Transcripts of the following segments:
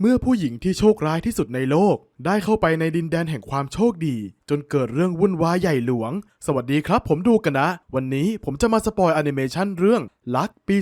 เมื่อผู้หญิงที่โชคร้ายที่สุดในโลก ได้เข้าไปในดินแดนแห่งความโชคดี จนเกิดเรื่องวุ่นวายใหญ่หลวง สวัสดีครับผมดูกันนะ วันนี้ผมจะมาสปอยแอนิเมชันเรื่อง ลักปี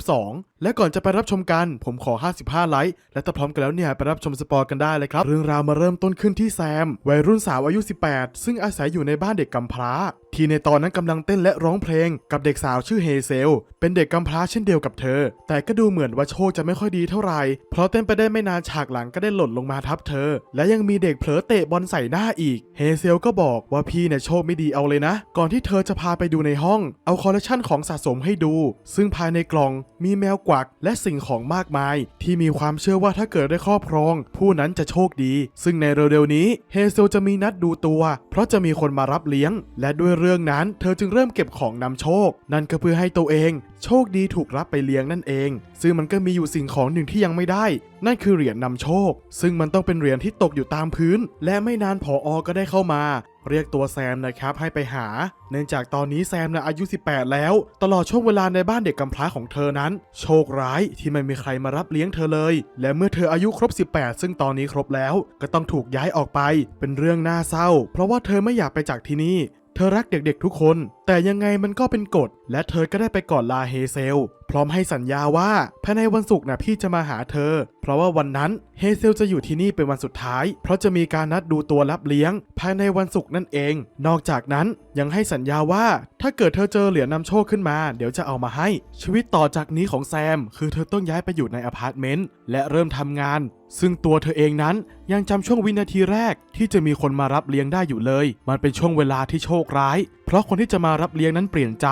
2022 และก่อนจะไปรับชมกัน ผมขอ 55 ไลค์ และถ้าพร้อมกันแล้วเนี่ยไปรับชมสปอยกันได้เลยครับ เรื่องราวมาเริ่มต้นขึ้นที่แซม วัยรุ่นสาวอายุ 18 ซึ่งอาศัยอยู่ในบ้านเด็กกำพร้า ที่ในตอนนั้นกำลังเต้นและร้องเพลง กับเด็กสาวชื่อเฮเซล เป็นเด็กกำพร้าเช่นเดียวกับเธอ แต่ก็ดูเหมือนว่าโชคจะไม่ค่อยดีเท่าไหร่ เพราะเต้นไปได้ไม่นานฉากหลังก็ได้หล่นลงมาทับเธอ และยังมีเด็กเผลอเตะบอลใส่หน้าอีก เฮเซลก็บอกว่าพี่เนี่ยโชคไม่ดีเอาเลยนะ ก่อนที่เธอจะพาไปดูในห้อง เอาคอลเลคชันของสะสมให้ดูซึ่งภายในกล่องมีแมวกวักและสิ่งของมากมาย ที่มีความเชื่อว่าถ้าเกิดได้ครอบครอง ผู้นั้นจะโชคดี ซึ่งในเร็วๆนี้เฮเซลจะมีนัดดูตัว เพราะจะมีคนมารับเลี้ยง และด้วยเรื่องนั้น เธอจึงเริ่มเก็บของนำโชค นั่นก็เพื่อให้ตัวเอง โชคดีถูกรับไปเลี้ยงนั่นเอง ซึ่งมันก็มีอยู่สิ่งของหนึ่งที่ยังไม่ได้ นั่นคือเหรียญนำโชค ซึ่งมันต้องเป็นเหรียญที่ตกอยู่ตามพื้น และไม่นานผออก็ได้เข้ามา เรียกตัวแซมนะครับให้ไปหา เนื่องจากตอนนี้แซมนะอายุ 18 แล้ว ตลอดช่วงเวลาในบ้านเด็กกำพร้าของเธอนั้น โชคร้ายที่ไม่มีใครมารับเลี้ยงเธอเลย และเมื่อเธออายุครบ 18 ซึ่งตอนนี้ครบแล้ว ก็ต้องถูกย้ายออกไป เป็นเรื่องน่าเศร้า เพราะว่าเธอไม่อยากไปจากที่นี่เธอรักเด็กๆทุกคน แต่ยังไงมันก็เป็นกฎ และเธอก็ได้ไปกอดลาเฮเซล พร้อมให้สัญญาว่าภายในวันศุกร์นะพี่จะมาหาเธอ เพราะว่าวันนั้นเฮเซลจะอยู่ที่นี่เป็นวันสุดท้าย เพราะจะมีการนัดดูตัวรับเลี้ยง ภายในวันศุกร์นั่นเอง นอกจากนั้นยังให้สัญญาว่า ถ้าเกิดเธอเจอเหรียญนำโชคขึ้นมา เดี๋ยวจะเอามาให้ ชีวิตต่อจากนี้ของแซม คือเธอต้องย้ายไปอยู่ในอพาร์ตเมนต์และเริ่มทำงาน ซึ่งตัวเธอเองนั้นยังจำช่วงวินาทีแรก ที่จะมีคนมารับเลี้ยงได้อยู่เลย มันเป็นช่วงเวลาที่โชคร้าย เพราะคนที่จะมารับเลี้ยงนั้นเปลี่ยนใจ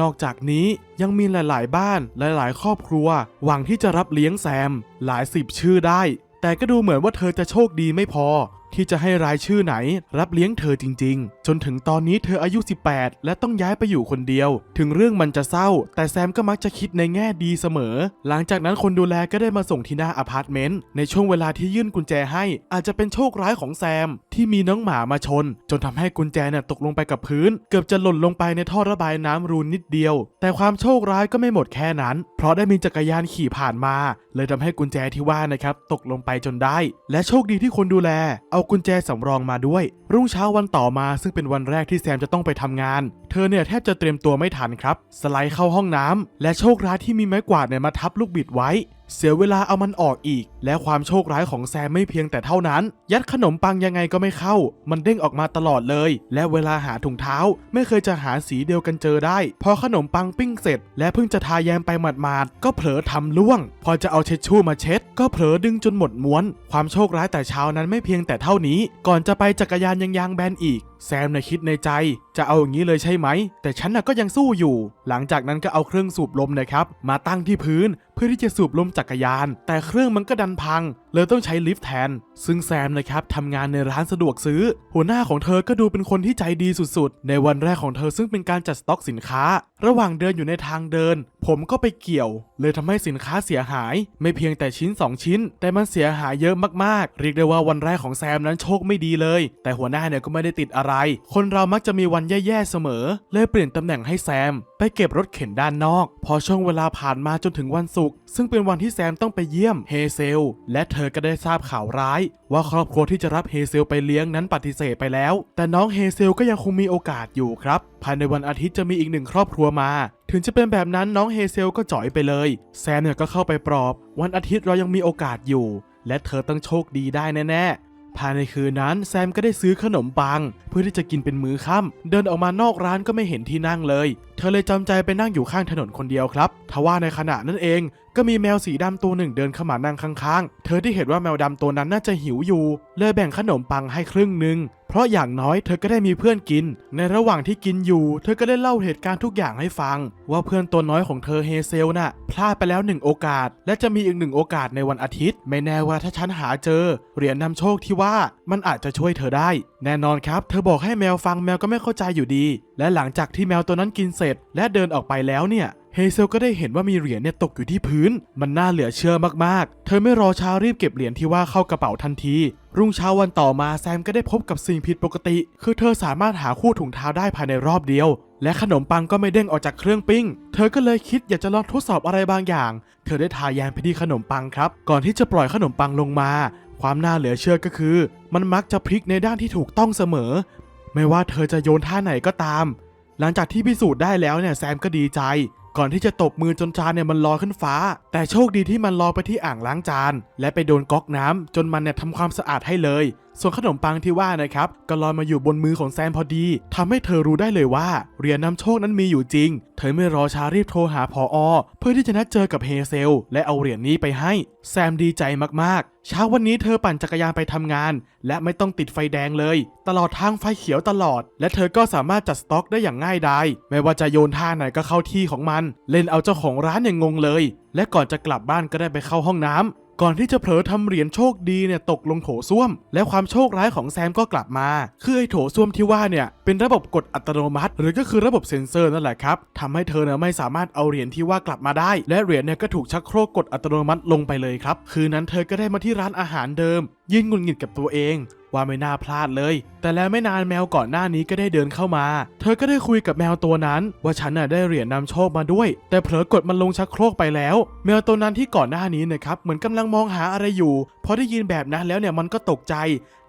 นอกจากนี้ยังมีหลาย ๆ บ้านหลาย ๆ ครอบครัว หวังที่จะรับเลี้ยงแซม หลายสิบชื่อได้ แต่ก็ดูเหมือนว่าเธอจะโชคดีไม่พอ ที่จะให้รายชื่อไหน รับเลี้ยงเธอจริง ๆ จนถึงตอนนี้เธออายุ 18 และต้องย้ายไปอยู่คนเดียว ถึงเรื่องมันจะเศร้า แต่แซมก็มักจะคิดในแง่ดีเสมอ หลังจากนั้นคนดูแลก็ได้มาส่งที่หน้าอพาร์ตเมนต์ในช่วงเวลาที่ยื่นกุญแจให้ อาจจะเป็นโชคร้ายของแซม ที่มีน้องหมามาชน จนทำให้กุญแจเนี่ยตกลงไปกับพื้น เกือบจะหล่นลงไปในท่อระบายน้ำรูนนิดเดียว แต่ความโชคร้ายก็ไม่หมดแค่นั้น เพราะได้มีจักรยานขี่ผ่านมา เลยทำให้กุญแจที่ว่านะครับตกลงไปจนได้ และโชคดีที่คนดูแลเอากุญแจสำรองมาด้วย รุ่งเช้าวันต่อมาซึ่งเป็นวันแรกที่แซมจะต้องไปทำงาน เธอเนี่ยแทบจะเตรียมตัวไม่ทันครับ สไลด์เข้าห้องน้ำและโชคร้ายที่มีไม้กวาดเนี่ยมาทับลูกบิดไว้ เสียเวลาเอามันออกอีก และความโชคร้ายของแซมไม่เพียงแต่เท่านั้น ยัดขนมปังยังไงก็ไม่เข้า มันเด้งออกมาตลอดเลย และเวลาหาถุงเท้า ไม่เคยจะหาสีเดียวกันเจอได้ พอขนมปังปิ้งเสร็จ และเพิ่งจะทาแยมไปหมาดๆก็เผลอทำล่วง พอจะเอาเช็ดชู่มาเช็ด ก็เผลอดึงจนหมดม้วน ความโชคร้ายแต่เช้านั้นไม่เพียงแต่เท่านี้ ก่อนจะไปจักรยานยังยางแบนอีก แซมน่ะคิดในใจจะเอาอย่างนี้เลยใช่ไหม แต่ฉันน่ะก็ยังสู้อยู่ หลังจากนั้นก็เอาเครื่องสูบลมนะครับ มาตั้งที่พื้นเพื่อที่จะสูบลมจักรยาน แต่เครื่องมันก็ดันพัง เลยต้องใช้ลิฟต์แทน ซึ่งแซมนะครับทำงานในร้านสะดวกซื้อ หัวหน้าของเธอก็ดูเป็นคนที่ใจดีสุดๆ ในวันแรกของเธอซึ่งเป็นการจัดสต็อกสินค้า ระหว่างเดินอยู่ในทางเดิน ผมก็ไปเกี่ยว เลยทำให้สินค้าเสียหาย ไม่เพียงแต่ชิ้น 2 ชิ้น แต่มันเสียหายเยอะมากๆ เรียกได้ว่าวันแรกของแซมนั้นโชคไม่ดีเลย แต่หัวหน้าเนี่ยก็ไม่ได้ติดอะไรคนเรามักจะมีวันแย่ๆเสมอ เลยเปลี่ยนตำแหน่งให้แซม ไปเก็บรถเข็นด้านนอก พอช่วงเวลาผ่านมาจนถึงวันศุกร์ซึ่งเป็นวันที่แซมต้องไปเยี่ยมเฮเซลและเธอก็ได้ทราบข่าวร้าย ว่าครอบครัวที่จะรับเฮเซลไปเลี้ยงนั้นปฏิเสธไปแล้ว แต่น้องเฮเซลก็ยังคงมีโอกาสอยู่ครับภายในวันอาทิตย์จะมีอีกหนึ่งครอบครัวมา ถึงจะเป็นแบบนั้นน้องเฮเซลก็จ่อยไปเลย แซมเนี่ยก็เข้าไปปลอบ วันอาทิตย์เรายังมีโอกาสอยู่ และเธอต้องโชคดีได้แน่ๆ ภายในคืนนั้นแซมก็ได้ซื้อขนมปัง เพื่อที่จะกินเป็นมื้อค่ำเดินออกมานอกร้านก็ไม่เห็นที่นั่งเลย เธอเลยจำใจไปนั่งอยู่ข้างถนนคนเดียวครับ ทว่าในขณะนั้นเองก็มีแมวสีดำตัวหนึ่งเดินเข้ามานั่งข้างๆ เธอที่เห็นว่าแมวดำตัวนั้นน่าจะหิวอยู่ เลยแบ่งขนมปังให้ครึ่งหนึ่ง เพราะอย่างน้อยเธอก็ได้มีเพื่อนกิน ในระหว่างที่กินอยู่ เธอก็ได้เล่าเหตุการณ์ทุกอย่างให้ฟัง ว่าเพื่อนตัวน้อยของเธอเฮเซลน่ะ พลาดไปแล้วหนึ่งโอกาส และจะมีอีกหนึ่งโอกาสในวันอาทิตย์ ไม่แน่ว่าถ้าฉันหาเจอ เหรียญนำโชคที่ว่ามันอาจจะช่วยเธอได้ แน่นอนครับ เธอบอกให้แมวฟังแมวก็ไม่เข้าใจอยู่ดี และหลังจากที่แมวตัวนั้นกินเสร็จ และเดินออกไปแล้วเนี่ย เฮเซลก็ได้เห็นว่ามีเหรียญเนี่ยตกอยู่ที่พื้น มันน่าเหลือเชื่อมากๆ เธอไม่รอช้ารีบเก็บเหรียญที่ว่าเข้ากระเป๋าทันที รุ่งเช้าวันต่อมาแซมก็ได้พบกับสิ่งผิดปกติ คือเธอสามารถหาคู่ถุงเท้าได้ภายในรอบเดียว และขนมปังก็ไม่เด้งออกจากเครื่องปิ้ง เธอก็เลยคิดอยากจะลองทดสอบอะไรบางอย่าง เธอได้ทาแยมไปที่ขนมปังครับ ก่อนที่จะปล่อยขนมปังลงมา ความน่าเหลือเชื่อก็คือ มันมักจะพลิกในด้านที่ถูกต้องเสมอ ไม่ว่าเธอจะโยนท่าไหนก็ตาม หลังจากที่พิสูจน์ได้แล้วเนี่ยแซมก็ดีใจ ก่อนที่จะตบมือจนจานเนี่ยมันลอยขึ้นฟ้า แต่โชคดีที่มันลอยไปที่อ่างล้างจาน และไปโดนก๊อกน้ำจนมันเนี่ยทำความสะอาดให้เลยส่วนขนมปังที่ว่านะครับก็ลอยมาอยู่บนมือของแซมพอดีทำให้เธอรู้ได้เลยว่าเหรียญนำโชคนั้นมีอยู่จริง เธอไม่รอช้ารีบโทรหาพออเพื่อที่จะนัดเจอกับเฮเซล และเอาเหรียญนี้ไปให้ แซมดีใจมากๆ เช้าวันนี้เธอปั่นจักรยานไปทำงาน และไม่ต้องติดไฟแดงเลย ตลอดทางไฟเขียวตลอด และเธอก็สามารถจัดสต็อกได้อย่างง่ายดายไม่ว่าจะโยนท่าไหนก็เข้าที่ของมัน เล่นเอาเจ้าของร้านอย่างงงเลย และก่อนจะกลับบ้านก็ได้ไปเข้าห้องน้ำ ก่อนที่จะเผลอทำเหรียญโชคดีเนี่ยตกลงโถส้วม และความโชคร้ายของแซมก็กลับมา คือไอ้โถส้วมที่ว่าเนี่ยเป็นระบบกดอัตโนมัติ หรือก็คือระบบเซ็นเซอร์นั่นแหละครับทำให้เธอเนี่ยไม่สามารถเอาเหรียญที่ว่ากลับมาได้ และเหรียญเนี่ยก็ถูกชักโครกกดอัตโนมัติลงไปเลยครับ คืนนั้นเธอก็ได้มาที่ร้านอาหารเดิมยืนงุนงิดกับตัวเอง ว่าไม่น่าพลาดเลย แต่แล้วไม่นานแมวก่อนหน้านี้ก็ได้เดินเข้ามา เธอก็ได้คุยกับแมวตัวนั้น ว่าฉันน่ะได้เหรียญนำโชคมาด้วย แต่เผลอกดมันลงชักโครกไปแล้ว แมวตัวนั้นที่ก่อนหน้านี้นะครับเหมือนกำลังมองหาอะไรอยู่พอได้ยินแบบนั้นแล้วเนี่ยมันก็ตกใจ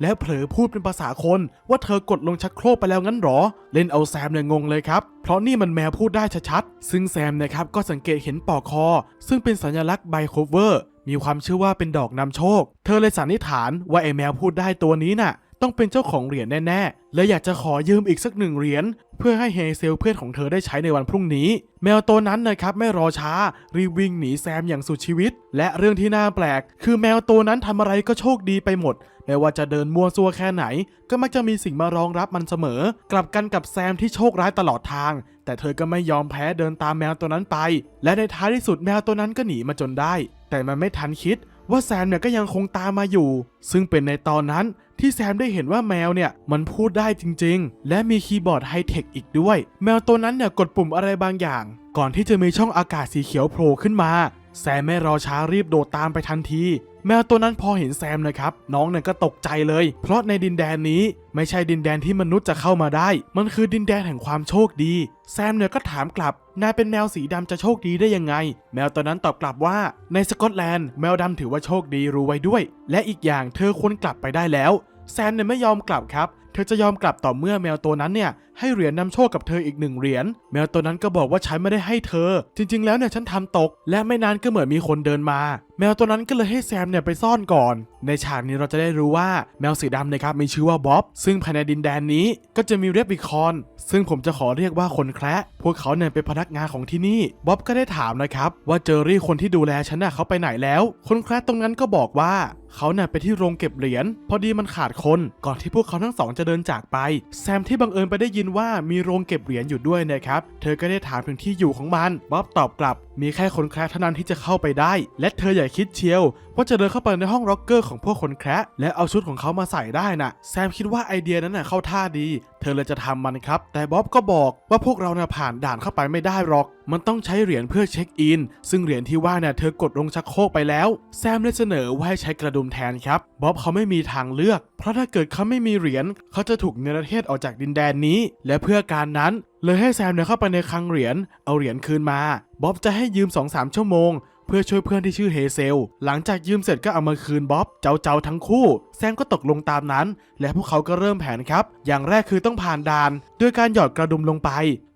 แล้วเผลอพูดเป็นภาษาคนว่าเธอกดลงชักโครกไปแล้วงั้นหรอ เล่นเอาแซมเนี่ยงงเลยครับ เพราะนี่มันแมวพูดได้ชัดๆ ซึ่งแซมนะครับก็สังเกตเห็นปอกคอ ซึ่งเป็นสัญลักษณ์ใบโคเวอร์มีความเชื่อว่าเป็นดอกนำโชค เธอเลยสันนิษฐานว่าไอแมวพูดได้ตัวนี้น่ะ ต้องเป็นเจ้าของเหรียญแน่ๆ และอยากจะขอยืมอีกสักหนึ่งเหรียญเพื่อให้เฮเซลเพื่อนของเธอได้ใช้ในวันพรุ่งนี้ แมวตัวนั้นนะครับไม่รอช้า รีวิ่งหนีแซมอย่างสุดชีวิต และเรื่องที่น่าแปลก คือแมวตัวนั้นทำอะไรก็โชคดีไปหมดไม่ว่าจะเดินมัวซัวแค่ไหน ก็มักจะมีสิ่งมารองรับมันเสมอ กลับกันกับแซมที่โชคร้ายตลอดทาง แต่เธอก็ไม่ยอมแพ้เดินตามแมวตัวนั้นไป และในท้ายที่สุดแมวตัวนั้นก็หนีมาจนได้ แต่มันไม่ทันคิด ว่าแซมเนี่ยก็ยังคงตามมาอยู่ ซึ่งเป็นในตอนนั้นที่แซมได้เห็นว่าแมวเนี่ยมันพูดได้จริงๆ และมีคีย์บอร์ดไฮเทคอีกด้วย แมวตัวนั้นเนี่ยกดปุ่มอะไรบางอย่าง ก่อนที่จะมีช่องอากาศสีเขียวโผล่ขึ้นมา แซมไม่รอช้ารีบโดดตามไปทันที แมวตัวนั้นพอเห็นแซมนะครับ น้องเนี่ยก็ตกใจเลย เพราะในดินแดนนี้ไม่ใช่ดินแดนที่มนุษย์จะเข้ามาได้ มันคือดินแดนแห่งความโชคดี แซมเนี่ยก็ถามกลับ นายเป็นแมวสีดำจะโชคดีได้ยังไง แมวตัวนั้นตอบกลับว่า ในสกอตแลนด์แมวดำถือว่าโชคดีรู้ไว้ด้วย และอีกอย่างเธอควรกลับไปได้แล้ว แซมเนี่ยไม่ยอมกลับครับ เธอจะยอมกลับต่อเมื่อแมวตัวนั้นเนี่ยให้เหรียญนำโชคกับเธออีกหนึ่งเหรียญแมวตัวนั้นก็บอกว่าฉันไม่ได้ให้เธอ จริง ๆ แล้วเนี่ยฉันทำตก และไม่นานก็เหมือนมีคนเดินมา แมวตัวนั้นก็เลยให้แซมเนี่ยไปซ่อนก่อน ในฉากนี้เราจะได้รู้ว่าแมวสีดำนะครับมีชื่อว่าบ๊อบซึ่งภายในดินแดนนี้ก็จะมีเรบิคอนซึ่งผมจะขอเรียกว่าคนแคระพวกเขาเนี่ยเป็นพนักงานของที่นี่บ๊อบก็ได้ถามนะครับว่าเจอรี่คนที่ดูแลฉันน่ะเขาไปไหนแล้ว คนแคระตรงนั้นก็บอกว่า เขาเนี่ยไปที่โรงเก็บเหรียญพอดีมันขาดคน ก่อนที่พวกเขาทั้งสองจะเดินจากไป แซมที่บังเอิญไปได้ยินว่ามีโรงเก็บเหรียญอยู่ด้วยนะครับเธอก็ได้ถามถึงที่อยู่ของมันบ๊อบตอบกลับ มีแค่คนแคร์เท่านั้นที่จะเข้าไปได้ และเธออย่าคิดเชียวว่าจะเดินเข้าไปในห้องล็อกเกอร์ของพวกคนแคร์และเอาชุดของเขามาใส่ได้น่ะแซมคิดว่าไอเดียนั้นน่ะเข้าท่าดี เธอเลยจะทำมันครับ แต่บ๊อบก็บอกว่าพวกเราน่ะผ่านด่านเข้าไปไม่ได้หรอก มันต้องใช้เหรียญเพื่อเช็คอิน ซึ่งเหรียญที่ว่าเนี่ยเธอกดลงชักโครกไปแล้ว แซมเลยเสนอว่าให้ใช้กระดุมแทนครับ บ๊อบเขาไม่มีทางเลือก เพราะถ้าเกิดเขาไม่มีเหรียญเขาจะถูกเนรเทศออกจากดินแดนนี้ และเพื่อการนั้น เลยให้แซมเนี่ยเข้าไปในคลังเหรียญ เอาเหรียญคืนมา บ๊อบจะให้ยืม2-3ชั่วโมง พื่อช่วยเพื่อนที่ชื่อเฮเซล หลังจากยืมเสร็จก็เอามาคืนบ๊อบ เจ้าเจ้าทั้งคู่ แซมก็ตกลงตามนั้น และพวกเขาก็เริ่มแผนครับ อย่างแรกคือต้องผ่านด่าน ด้วยการหยอดกระดุมลงไป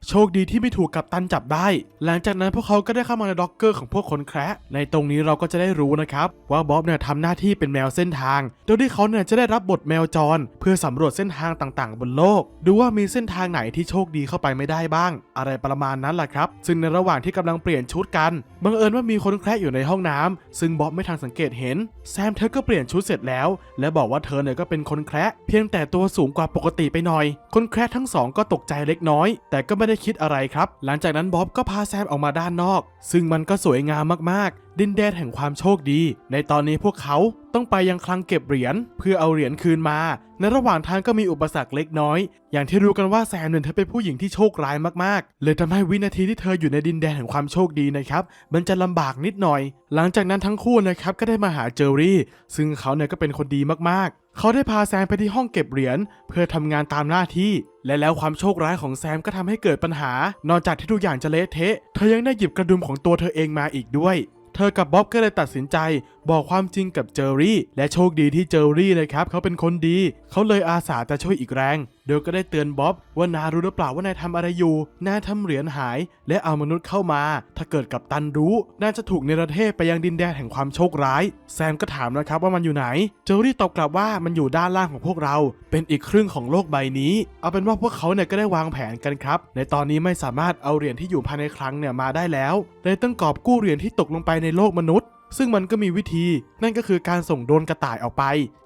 โชคดีที่ไม่ถูกกับตันจับได้ หลังจากนั้นพวกเขาก็ได้เข้ามาในด็อกเกอร์ของพวกคนแคระในตรงนี้เราก็จะได้รู้นะครับ ว่าบ๊อบเนี่ยทำหน้าที่เป็นแมวเส้นทาง โดยที่เขาเนี่ยจะได้รับบทแมวจร เพื่อสำรวจเส้นทางต่างๆ บนโลก ดูว่ามีเส้นทางไหนที่โชคดีเข้าไปไม่ได้บ้าง อะไรประมาณนั้นแหละครับ ซึ่งในระหว่างที่กำลังเปลี่ยนชุดกันบังเอิญว่ามีคนแคระอยู่ในห้องน้ำซึ่งบ๊อบไม่ทันสังเกตเห็น แซมเธอก็เปลี่ยนชุดเสร็จแล้ว และบอกว่าเธอเนี่ยก็เป็นคนแคระเพียงแต่ตัวสูงกว่าปกติไปหน่อย คนแคระทั้งสองก็ตกใจเล็กน้อย แต่ก็ไม่ได้คิดอะไรครับ หลังจากนั้นบ๊อบก็พาแซมออกมาด้านนอก ซึ่งมันก็สวยงามมากๆ ดินแดนแห่งความโชคดี ในตอนนี้พวกเขาต้องไปยังคลังเก็บเหรียญเพื่อเอาเหรียญคืนมา ในระหว่างทางก็มีอุปสรรคเล็กน้อย อย่างที่รู้กันว่าแซมเนี่ยเธอเป็นผู้หญิงที่โชคร้ายมากๆ เลยทำให้วินาทีที่เธออยู่ในดินแดนแห่งความโชคดีนะครับ มันจะลำบากนิดหน่อย หลังจากนั้นทั้งคู่นะครับก็ได้มาหาเจอรี่ ซึ่งเขาเนี่ยก็เป็นคนดีมากๆ เขาได้พาแซมไปที่ห้องเก็บเหรียญเพื่อทำงานตามหน้าที่ และแล้วความโชคร้ายของแซมก็ทำให้เกิดปัญหา นอกจากที่ทุกอย่างจะเละเทะ เธอยังได้หยิบกระดุมของตัวเธอเองมาอีกด้วย เธอกับบ๊อบก็เลยตัดสินใจ บอกความจริงกับเจอรี่และโชคดีที่เจอรี่นะครับเขาเป็นคนดี เขาเลยอาสาจะช่วยอีกแรง โดยก็ได้เตือนบ๊อบว่านารู้หรือเปล่าว่านายทำอะไรอยู่นายทำเหรียญหาย และเอามนุษย์เข้ามา ถ้าเกิดกับตันรู้น่าจะถูกเนรเทศไปยังดินแดนแห่งความโชคร้าย แซมก็ถามนะครับว่ามันอยู่ไหน เจอรี่ตอบกลับว่ามันอยู่ด้านล่างของพวกเรา เป็นอีกครึ่งของโลกใบนี้ เอาเป็นว่าพวกเขาเนี่ยก็ได้วางแผนกันครับ ในตอนนี้ไม่สามารถเอาเหรียญที่อยู่ภายในคลังเนี่ยมาได้แล้วเลยต้องกอบกู้เหรียญที่ตกลงไปในโลกมนุษย์ ซึ่งมันก็มีวิธี นั่นก็คือการส่งโดนกระต่ายออกไป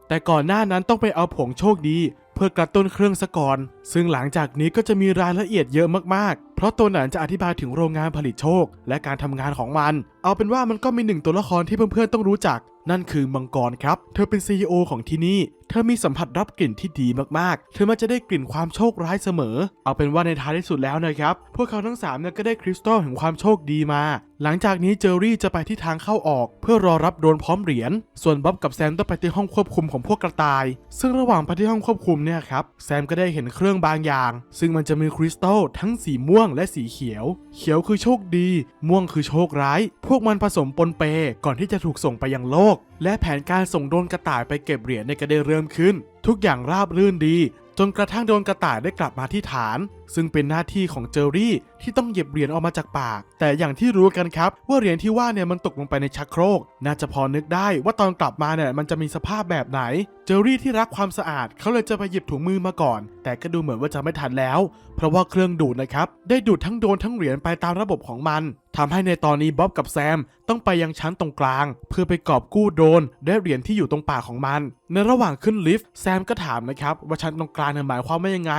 แต่ก่อนหน้านั้นต้องไปเอาผงโชคดี เพื่อกระตุ้นเครื่องซะก่อน ซึ่งหลังจากนี้ก็จะมีรายละเอียดเยอะมากๆ เพราะตัวหนังจะอธิบายถึงโรงงานผลิตโชค และการทำงานของมัน เอาเป็นว่ามันก็มีหนึ่งตัวละครที่เพื่อนๆต้องรู้จัก นั่นคือมังกรครับ เธอเป็น CEO ของที่นี่ เธอมีสัมผัสรับกลิ่นที่ดีมากๆ เธอมักจะได้กลิ่นความโชคร้ายเสมอ เอาเป็นว่าในท้ายที่สุดแล้วนะครับ พวกเขาทั้งสามเนี่ยก็ได้คริสตัลแห่งความโชคดีมา หลังจากนี้เจอรี่จะไปที่ทางเข้าออก เพื่อรอรับโดนพร้อมเหรียญ ส่วนบ๊อบกับแซมต้องไปที่ห้องควบคุมของพวกกระต่าย ซึ่งระหว่างไปที่ห้องควบคุมเนี่ยครับ แซมก็ได้เห็นเครื่องบางอย่าง ซึ่งมันจะมีคริสตัลทั้งสีม่วงและสีเขียว เขียวคือโชคดี ม่วงคือโชคร้าย พวกมันผสมปนเปก่อนที่จะถูกส่งไปยังโลก และแผนการส่งโดนกระต่ายไปเก็บเหรียญในก็ได้เริ่มขึ้น ทุกอย่างราบรื่นดี จนกระทั่งโดนกระต่ายได้กลับมาที่ฐาน ซึ่งเป็นหน้าที่ของเจอรี่ที่ต้องหยิบเหรียญออกมาจากปาก แต่อย่างที่รู้กันครับ ว่าเหรียญที่ว่าเนี่ยมันตกลงไปในชักโครก น่าจะพอนึกได้ว่าตอนกลับมาเนี่ยมันจะมีสภาพแบบไหน เจอรี่ที่รักความสะอาดเขาเลยจะไปหยิบถุงมือมาก่อน แต่ก็ดูเหมือนว่าจะไม่ทันแล้ว เพราะว่าเครื่องดูดนะครับได้ดูดทั้งโดนทั้งเหรียญไปตามระบบของมันทำให้ในตอนนี้บ๊อบกับแซมต้องไปยังชั้นตรงกลาง เพื่อไปกอบกู้โดนและเหรียญที่อยู่ตรงปากของมัน ในระหว่างขึ้นลิฟต์แซมก็ถามนะครับว่าชั้นตรงกลางหมายความว่ายังไง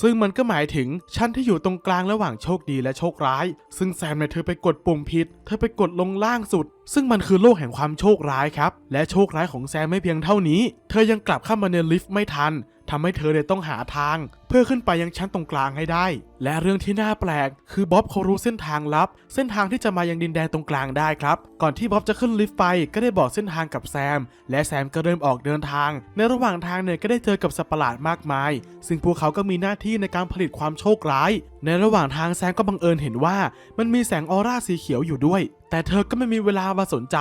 ซึ่งมันก็หมายถึงชั้นที่อยู่ตรงกลางระหว่างโชคดีและโชคร้าย ซึ่งแซมเนี่ยเธอไปกดปุ่มผิด เธอไปกดลงล่างสุด ซึ่งมันคือโลกแห่งความโชคร้ายครับ และโชคร้ายของแซมไม่เพียงเท่านี้ เธอยังกลับเข้ามาในลิฟต์ไม่ทัน ทำให้เธอเลยต้องหาทาง เพื่อขึ้นไปยังชั้นตรงกลางให้ได้ และเรื่องที่น่าแปลก คือบ๊อบเขารู้เส้นทางลับ เส้นทางที่จะมายังดินแดนตรงกลางได้ครับ ก่อนที่บ๊อบจะขึ้นลิฟต์ไปก็ได้บอกเส้นทางกับแซม และแซมก็เริ่มออกเดินทาง ในระหว่างทางเนี่ยก็ได้เจอกับสัตว์ประหลาดมากมาย ซึ่งพวกเขาก็มีหน้าที่ในการผลิตความโชคร้าย ในระหว่างทางแซมก็บังเอิญเห็นว่า มันมีแสงออร่าสีเขียวอยู่ด้วย แต่เธอก็ไม่มีเวลามาสนใจ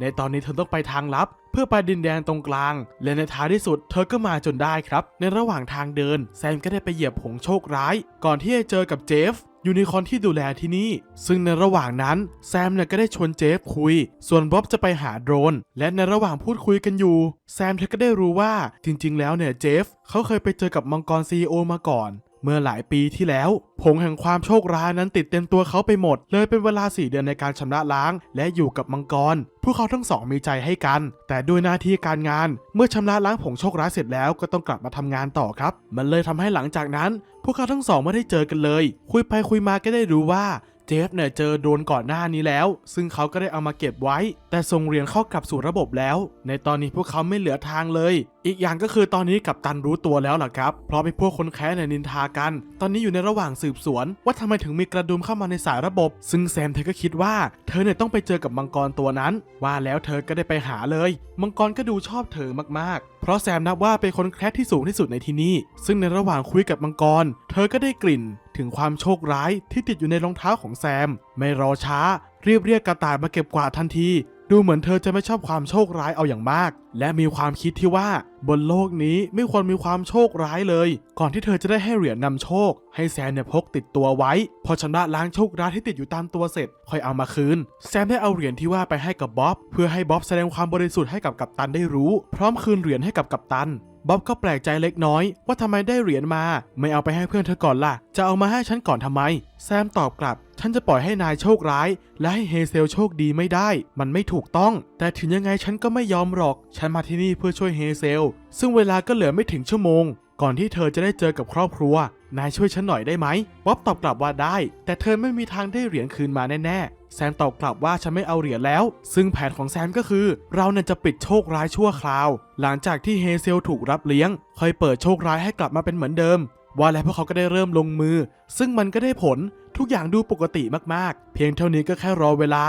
ในตอนนี้เธอต้องไปทางลับ เพื่อไปดินแดนตรงกลาง และในท้ายที่สุดเธอก็มาจนได้ครับ ในระหว่างทางเดิน แซมก็ได้ไปเหยียบผงโชคร้าย ก่อนที่จะเจอกับเจฟยูนิคอนที่ดูแลที่นี่ ซึ่งในระหว่างนั้นแซมเนี่ยก็ได้ชวนเจฟคุย ส่วนบ๊อบจะไปหาโดรน และในระหว่างพูดคุยกันอยู่ แซมเธอก็ได้รู้ว่าจริงๆ แล้วเนี่ยเจฟเขาเคยไปเจอกับมังกรซีโอมาก่อน เมื่อหลายปีที่แล้ว ผงแห่งความโชคร้ายนั้นติดเต็มตัวเขาไปหมด เลยเป็นเวลาสี่เดือนในการชำระล้าง และอยู่กับมังกร พวกเขาทั้งสองมีใจให้กัน แต่ด้วยหน้าที่การงาน เมื่อชำระล้างผงโชคร้ายเสร็จแล้วก็ต้องกลับมาทำงานต่อครับ มันเลยทำให้หลังจากนั้น พวกเขาทั้งสองไม่ได้เจอกันเลย คุยไปคุยมาก็ได้รู้ว่า เจฟเนี่ยเจอโดรนก่อนหน้านี้แล้ว ซึ่งเขาก็ได้เอามาเก็บไว้ แต่ส่งเหรียญเข้ากลับสู่ระบบแล้ว ในตอนนี้พวกเขาไม่เหลือทางเลย อีกอย่างก็คือตอนนี้กัปตันรู้ตัวแล้วล่ะครับ เพราะมีพวกคนแค้นในยนินทากัน ตอนนี้อยู่ในระหว่างสืบสวน ว่าทำไมถึงมีกระดุมเข้ามาในสายระบบ ซึ่งแซมเธอก็คิดว่าเธอเนี่ยต้องไปเจอกับมังกรตัวนั้น ว่าแล้วเธอก็ได้ไปหาเลย มังกรก็ดูชอบเธอมากๆเพราะแซมนับว่าเป็นคนแคร์ที่สูงที่สุดในที่นี่ ซึ่งในระหว่างคุยกับมังกร เธอก็ได้กลิ่นถึงความโชคร้ายที่ติดอยู่ในรองเท้าของแซม ไม่รอช้ารีบเรียกกระต่ายมาเก็บกวาดทันที ดูเหมือนเธอจะไม่ชอบความโชคร้ายเอาอย่างมาก และมีความคิดที่ว่าบนโลกนี้ไม่ควรมีความโชคร้ายเลย ก่อนที่เธอจะได้ให้เหรียญนำโชค ให้แซมเนี่ยพกติดตัวไว้ พอชำระล้างโชคร้ายที่ติดอยู่ตามตัวเสร็จ ค่อยเอามาคืน แซมได้เอาเหรียญที่ว่าไปให้กับบ๊อบ เพื่อให้บ๊อบแสดงความบริสุทธิ์ให้กับกัปตันได้รู้ พร้อมคืนเหรียญให้กับกัปตันบ๊อบก็แปลกใจเล็กน้อย ว่าทำไมได้เหรียญมา ไม่เอาไปให้เพื่อนเธอก่อนล่ะ จะเอามาให้ฉันก่อนทำไม แซมตอบกลับ ฉันจะปล่อยให้นายโชคร้าย และให้เฮเซลโชคดีไม่ได้ มันไม่ถูกต้อง แต่ถึงยังไงฉันก็ไม่ยอมหรอก ฉันมาที่นี่เพื่อช่วยเฮเซล ซึ่งเวลาก็เหลือไม่ถึงชั่วโมง ก่อนที่เธอจะได้เจอกับครอบครัว นายช่วยฉันหน่อยได้ไหมบ๊อบตอบกลับว่าได้ แต่เธอไม่มีทางได้เหรียญคืนมาแน่ๆ แซมตอบกลับว่าฉันไม่เอาเหรียญแล้ว ซึ่งแผนของแซมก็คือ เราเนี่ยจะปิดโชคร้ายชั่วคราว หลังจากที่เฮเซลถูกรับเลี้ยง ค่อยเปิดโชคร้ายให้กลับมาเป็นเหมือนเดิมว่าแล้วพวกเขาก็ได้เริ่มลงมือ ซึ่งมันก็ได้ผล ทุกอย่างดูปกติมากๆ เพียงเท่านี้ก็แค่รอเวลา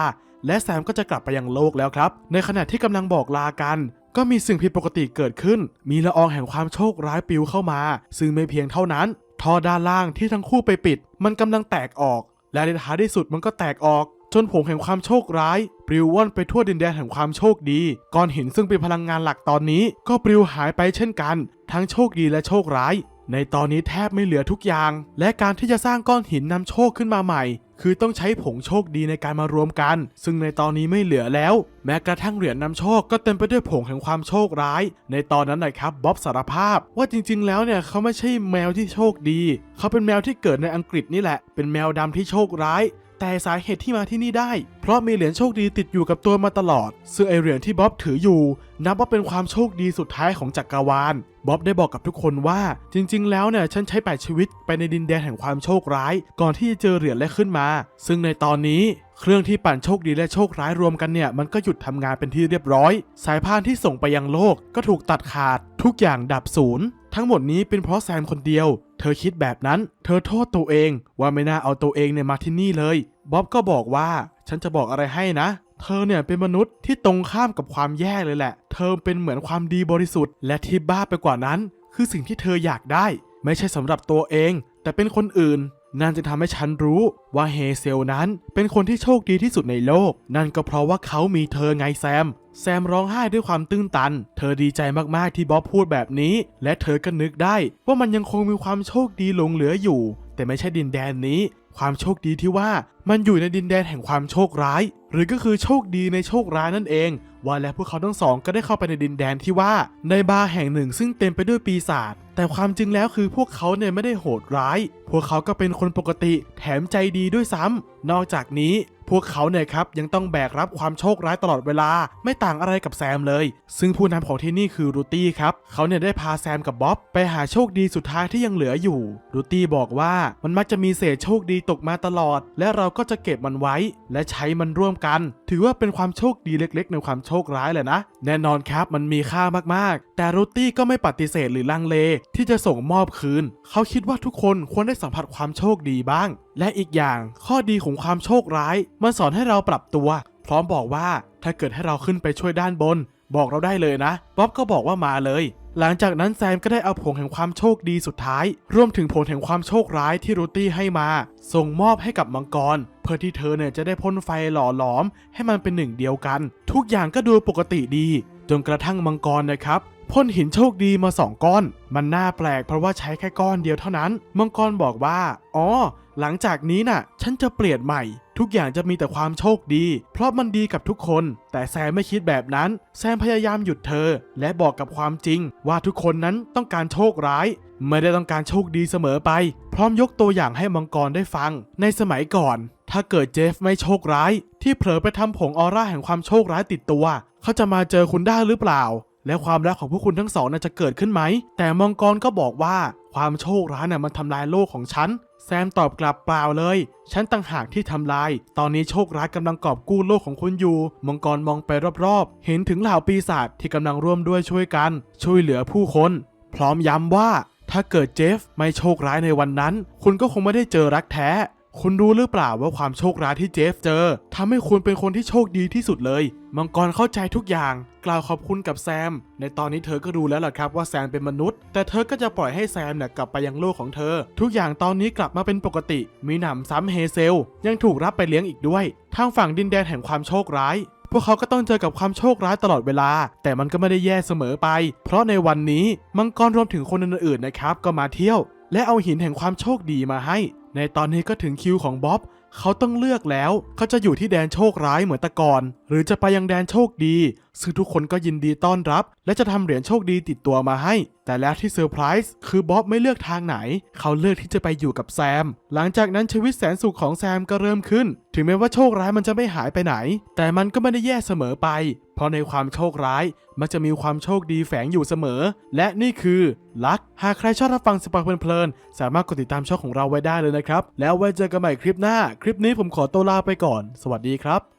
และแซมก็จะกลับไปยังโลกแล้วครับ ในขณะที่กำลังบอกลากัน ก็มีสิ่งผิดปกติเกิดขึ้น มีละอองแห่งความโชคร้ายปลิวเข้ามา ซึ่งไม่เพียงเท่านั้น ท่อด้านล่างที่ทั้งคู่ไปปิด มันกำลังแตกออก และในท้ายที่สุดมันก็แตกออกจนผงแห่งความโชคร้ายปลิวว่อนไปทั่วดินแดนแห่งความโชคดีก้อนหินซึ่งเป็นพลังงานหลักตอนนี้ ก็ปลิวหายไปเช่นกัน ทั้งโชคดีและโชคร้าย ในตอนนี้แทบไม่เหลือทุกอย่าง และการที่จะสร้างก้อนหินนำโชคขึ้นมาใหม่ คือต้องใช้ผงโชคดีในการมารวมกัน ซึ่งในตอนนี้ไม่เหลือแล้ว แม้กระทั่งเหรียญนำโชคก็เต็มไปด้วยผงแห่งความโชคร้าย ในตอนนั้นนะครับบ๊อบสารภาพ ว่าจริง ๆ แล้วเนี่ยเขาไม่ใช่แมวที่โชคดี เขาเป็นแมวที่เกิดในอังกฤษนี่แหละ เป็นแมวดำที่โชคร้าย แต่สาเหตุที่มาที่นี่ได้ เพราะมีเหรียญโชคดีติดอยู่กับตัวมาตลอด ซึ่งไอเหรียญที่บ๊อบถืออยู่ นับว่าเป็นความโชคดีสุดท้ายของจักรวาล บ๊อบได้บอกกับทุกคนว่าจริง ๆ แล้วเนี่ยฉันใช้แปดชีวิตไปในดินแดนแห่งความโชคร้าย ก่อนที่จะเจอเหรียญและขึ้นมา ซึ่งในตอนนี้เครื่องที่ปั่นโชคดีและโชคร้ายรวมกันเนี่ยมันก็หยุดทำงานเป็นที่เรียบร้อย สายพานที่ส่งไปยังโลกก็ถูกตัดขาด ทุกอย่างดับศูนย์ ทั้งหมดนี้เป็นเพราะแซมคนเดียว เธอคิดแบบนั้น เธอโทษตัวเองว่าไม่น่าเอาตัวเองเนี่ยมาที่นี่เลย บ๊อบก็บอกว่า ฉันจะบอกอะไรให้นะ เธอเนี่ยเป็นมนุษย์ที่ตรงข้ามกับความแย่เลยแหละ เธอเป็นเหมือนความดีบริสุทธิ์ และที่บ้าไปกว่านั้น คือสิ่งที่เธออยากได้ ไม่ใช่สำหรับตัวเอง แต่เป็นคนอื่น นั่นจะทำให้ฉันรู้ว่าเฮเซลนั้นเป็นคนที่โชคดีที่สุดในโลก นั่นก็เพราะว่าเขามีเธอไงแซม แซมร้องไห้ด้วยความตื้นตัน เธอดีใจมากๆที่บ๊อบพูดแบบนี้ และเธอก็นึกได้ว่ามันยังคงมีความโชคดีหลงเหลืออยู่ แต่ไม่ใช่ดินแดนนี้ ความโชคดีที่ว่ามันอยู่ในดินแดนแห่งความโชคร้าย หรือก็คือโชคดีในโชคร้ายนั่นเอง ว่าและพวกเขาทั้งสองก็ได้เข้าไปในดินแดนที่ว่าในบาร์แห่งหนึ่งซึ่งเต็มไปด้วยปีศาจแต่ความจริงแล้วคือพวกเขาเนี่ยไม่ได้โหดร้าย พวกเขาก็เป็นคนปกติแถมใจดีด้วยซ้ำนอกจากนี้ พวกเขาเนี่ยครับยังต้องแบกรับความโชคร้ายตลอดเวลา ไม่ต่างอะไรกับแซมเลย ซึ่งผู้นำของที่นี่คือรูตี้ครับเขาเนี่ยได้พาแซมกับบ๊อบไปหาโชคดีสุดท้ายที่ยังเหลืออยู่รูตี้บอกว่ามันมักจะมีเศษโชคดีตกมาตลอด และเราก็จะเก็บมันไว้ และใช้มันร่วมกัน ถือว่าเป็นความโชคดีเล็ก ๆ ในความโชคร้ายแหละนะ แน่นอนครับมันมีค่ามาก แต่รูตี้ก็ไม่ปฏิเสธหรือลังเลที่จะส่งมอบคืน เขาคิดว่าทุกคนควรได้สัมผัสความโชคดีบ้าง และอีกอย่างข้อดีของความโชคร้าย มันสอนให้เราปรับตัว พร้อมบอกว่าถ้าเกิดให้เราขึ้นไปช่วยด้านบน บอกเราได้เลยนะบ๊อบก็บอกว่ามาเลย หลังจากนั้นแซมก็ได้เอาผงแห่งความโชคดีสุดท้าย รวมถึงผลแห่งความโชคร้ายที่รูตี้ให้มา ส่งมอบให้กับมังกรเพื่อที่เธอเนี่ยจะได้พ่นไฟหล่อหลอม ให้มันเป็นหนึ่งเดียวกัน ทุกอย่างก็ดูปกติดีจนกระทั่งมังกรนะครับ พ่นหินโชคดีมาสองก้อน มันน่าแปลกเพราะว่าใช้แค่ก้อนเดียวเท่านั้น มังกรบอกว่า อ๋อ หลังจากนี้น่ะ ฉันจะเปลี่ยนใหม่ ทุกอย่างจะมีแต่ความโชคดี เพราะมันดีกับทุกคน แต่แซมไม่คิดแบบนั้น แซมพยายามหยุดเธอ และบอกกับความจริง ว่าทุกคนนั้นต้องการโชคร้าย ไม่ได้ต้องการโชคดีเสมอไป พร้อมยกตัวอย่างให้มังกรได้ฟัง ในสมัยก่อน ถ้าเกิดเจฟไม่โชคร้าย ที่เผลอไปทำผงออร่าแห่งความโชคร้ายติดตัว เขาจะมาเจอคุณได้หรือเปล่า และความรักของพวกคุณทั้งสองน่าจะเกิดขึ้นไหม แต่มังกรก็บอกว่าความโชคร้ายน่ะมันทำลายโลกของฉัน แซมตอบกลับเปล่าเลย ฉันต่างหากที่ทำลาย ตอนนี้โชคร้ายกำลังกอบกู้โลกของคุณอยู่ มังกรมองไปรอบๆ เห็นถึงเหล่าปีศาจที่กำลังร่วมด้วยช่วยกัน ช่วยเหลือผู้คน พร้อมย้ำว่า ถ้าเกิดเจฟไม่โชคร้ายในวันนั้น คุณก็คงไม่ได้เจอรักแท้ คุณรู้หรือเปล่าว่าความโชคร้ายที่เจฟเจอทำให้คุณเป็นคนที่โชคดีที่สุดเลย มังกรเข้าใจทุกอย่าง กล่าวขอบคุณกับแซม ในตอนนี้เธอก็รู้แล้วล่ะครับว่าแซมเป็นมนุษย์ แต่เธอก็จะปล่อยให้แซมเนี่ยกลับไปยังโลกของเธอ ทุกอย่างตอนนี้กลับมาเป็นปกติ มีหนำซ้ำเฮเซล ยังถูกรับไปเลี้ยงอีกด้วย ทางฝั่งดินแดนแห่งความโชคร้ายพวกเขาก็ต้องเจอกับความโชคร้ายตลอดเวลา แต่มันก็ไม่ได้แย่เสมอไป เพราะในวันนี้มังกรรวมถึงคนอื่นๆนะครับ ก็มาเที่ยว และเอาหินแห่งความโชคดีมาให้ ในตอนนี้ก็ถึงคิวของบ๊อบ เขาต้องเลือกแล้ว เขาจะอยู่ที่แดนโชคร้ายเหมือนตะก่อน หรือจะไปยังแดนโชคดี ซึ่งทุกคนก็ยินดีต้อนรับ และจะทำเหรียญโชคดีติดตัวมาให้ แต่แล้วที่เซอร์ไพรส์คือบ๊อบไม่เลือกทางไหน เขาเลือกที่จะไปอยู่กับแซม หลังจากนั้นชีวิตแสนสุขของแซมก็เริ่มขึ้น ถึงแม้ว่าโชคร้ายมันจะไม่หายไปไหน แต่มันก็ไม่ได้แย่เสมอไป เพราะในความโชคร้ายมักจะมีความโชคดีแฝงอยู่เสมอ และนี่คือลัก หากใครชอบรับฟังสปอยเพลินๆสามารถกดติดตามช่องของเราไว้ได้เลยนะครับ แล้วไว้เจอกันใหม่คลิปหน้า คลิปนี้ผมขอตัวลาไปก่อน สวัสดีครับ